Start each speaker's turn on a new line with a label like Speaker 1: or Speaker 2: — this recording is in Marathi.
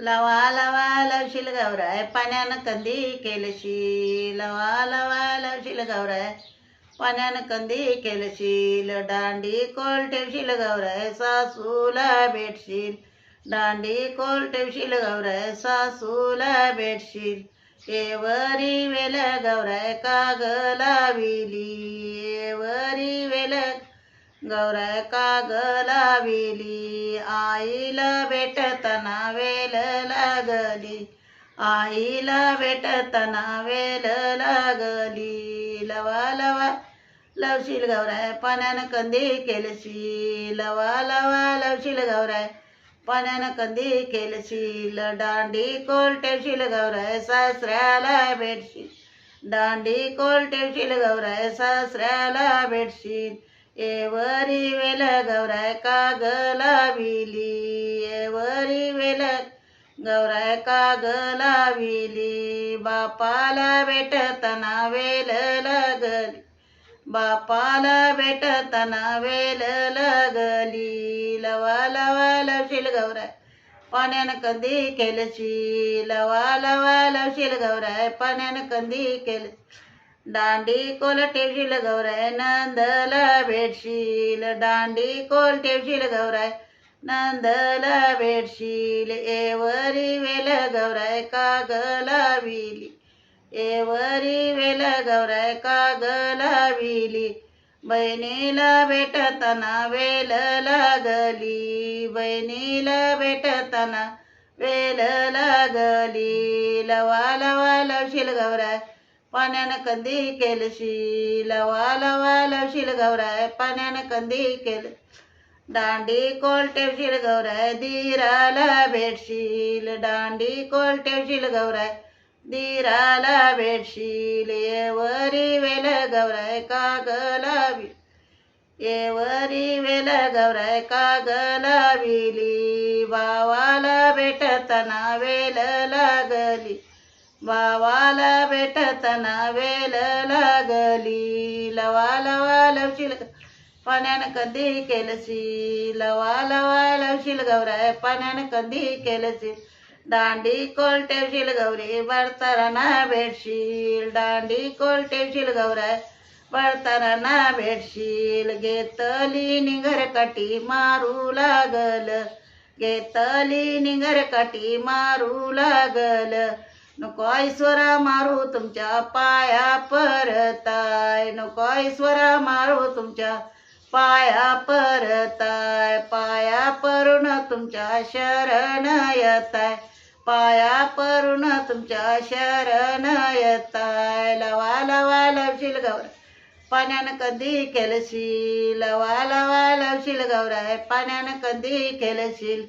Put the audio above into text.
Speaker 1: लवा लवा लवशील गौराय पाण्यानं कंदी केलशी. लवा लवा लवशील गौराय पाण्यानं कंदी केलशील दांडी कोल ठेवशील गौराय सासूला भेटशील. दांडी कोल ठेवशील गौराय सासूला भेटशील. एवरी वेल गौराय काग लाविली. एवरी वेल गौराय काग लाविली आईला भेटताना वेल लागली. आईला भेटताना वेल लागली. लवा लवा लवशील गौराय पाण्यानं कंदी केलशी लवा लवा लवशील गौराय पाण्यानं कंदी केलशील. दांडी कोल ठेवशील गौराय सासऱ्याला भेटशील. दांडी कोल ठेवशील गौराय सासऱ्याला भेटशील. एवरी वेल गौराय काग लाविली एवरी वेल गौराय काग लाविली बापाला भेटताना वेल लागली बापाला भेटताना वेल लागली. लवा लवा लवशील गौराय पाण्यानं कंदी केलशी. लवा लवा लवशील गौराय पाण्यानं कंदी केल दांडी कोल ठेवशील गौराय नंदला भेटशील. दांडी कोल ठेवशील गौराय नंदला भेटशील. एवरी वेल गौराय काग लाविली एवरी वेल गौराय काग लाविली बहिणीला भेटताना वेल लागली. बहिणीला भेटताना वेल लागली. लवा लवा लवशील गौराय पाण्यानं कंदी केलशी लवा लवा लवशील गौराय पाण्यानं कंदी केल. दांडी कोल ठेवशील गौराय धीराला भेटशील दांडी कोल ठेवशील गौराय धीराला भेटशील येवरी वेल गौराय कागलावी येवरी वेल गौराय कागलाविली भावाला भेटताना वेल लागली. भावाला भेटताना वेल लागली. लवा लवा लवशील पाण्यानं कंदी केलशी. लवा लवा लवशील गौराय पाण्यानं कंदी केलशी. दांडी कोल ठेवशील गौरी बळताना भेटशील. दांडी कोल ठेवशील गौराय बळताना भेटशील. घेतली निघर काठी मारू लागल. घेतली निघर काठी मारू लागल. नको ऐश्वरा मारू तुमच्या पाया परताय. नको ईश्वरा मारू तुमच्या पाया परताय. पाया परून तुमच्या शरण येताय. पाया परून तुमच्या शरण येताय. लवा लवा लवशील गौर. पाण्यानं कधी केलशील लवा लवा लवशील गौराय पाण्यानं कधी केलशील